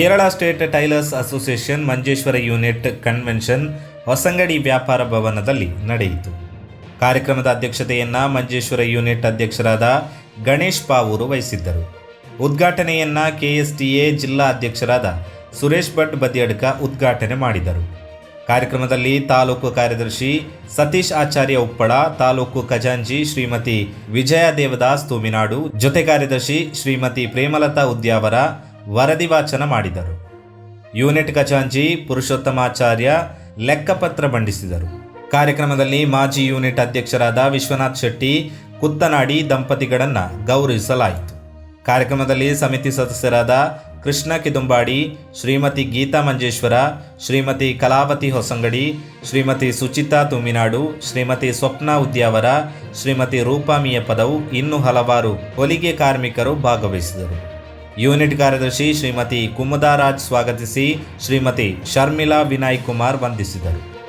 Kerala state tailors association Manjeshwar unit convention Hosangadi ವ್ಯಾಪಾರ ಭವನದಲ್ಲಿ ನಡೆಯಿತು. ಕಾರ್ಯಕ್ರಮದ ಅಧ್ಯಕ್ಷತೆಯನ್ನ ಮಂಜೇಶ್ವರ ಯೂನಿಟ್ ಅಧ್ಯಕ್ಷರಾದ ಗಣೇಶ್ ಪಾವೂರು ವಹಿಸಿದ್ದರು. ಉದ್ಘಾಟನೆಯನ್ನ ಕೆಎಸ್ಟಿಎ ಜಿಲ್ಲಾ ಅಧ್ಯಕ್ಷರಾದ ಸುರೇಶ್ ಭಟ್ ಬದಿಯಡ್ಕ ಉದ್ಘಾಟನೆ ಮಾಡಿದರು. ಕಾರ್ಯಕ್ರಮದಲ್ಲಿ ತಾಲೂಕು ಕಾರ್ಯದರ್ಶಿ ಸತೀಶ್ ಆಚಾರ್ಯ ಉಪ್ಪಳ, ತಾಲೂಕು ಖಜಾಂಜಿ ಶ್ರೀಮತಿ ವಿಜಯ ದೇವದಾಸ್ ತೂಮಿನಾಡು, ಜೊತೆ ಕಾರ್ಯದರ್ಶಿ ಶ್ರೀಮತಿ ಪ್ರೇಮಲತಾ ಉದ್ಯಾವರ ವರದಿ ವಾಚನ ಮಾಡಿದರು. ಯೂನಿಟ್ ಖಜಾಂಚಿ, ಪುರುಷೋತ್ತಮಾಚಾರ್ಯ ಲೆಕ್ಕಪತ್ರ ಬಂಡಿಸಿದರು. ಕಾರ್ಯಕ್ರಮದಲ್ಲಿ ಮಾಜಿ ಯೂನಿಟ್ ಅಧ್ಯಕ್ಷರಾದ ವಿಶ್ವನಾಥ್ ಶೆಟ್ಟಿ, ಕುತ್ತನಾಡಿ ದಂಪತಿಗಳನ್ನು ಗೌರವಿಸಲಾಯಿತು. ಕಾರ್ಯಕ್ರಮದಲ್ಲಿ ಸಮಿತಿ ಸದಸ್ಯರಾದ ಕೃಷ್ಣ ಕಿದುಂಬಾಡಿ, ಶ್ರೀಮತಿ ಗೀತಾ ಮಂಜೇಶ್ವರ, ಶ್ರೀಮತಿ ಕಲಾವತಿ ಹೊಸಂಗಡಿ, ಶ್ರೀಮತಿ ಸುಚಿತಾ ತುಮಿನಾಡು ಶ್ರೀಮತಿ ಸ್ವಪ್ನ ಉದ್ಯಾವರ, ಶ್ರೀಮತಿ ರೂಪಾಮಿಯ ಪದವು ಇನ್ನೂ ಹಲವಾರು ಹೊಲಿಗೆ ಕಾರ್ಮಿಕರು ಭಾಗವಹಿಸಿದರು. ಯೂನಿಟ್ ಕಾರ್ಯದರ್ಶಿ ಶ್ರೀಮತಿ ಕುಮುದಾರಾಜ್ ಸ್ವಾಗತಿಸಿ ಶ್ರೀಮತಿ ಶರ್ಮಿಳಾ ವಿನಾಯ್ ಕುಮಾರ್ ವಂದಿಸಿದರು.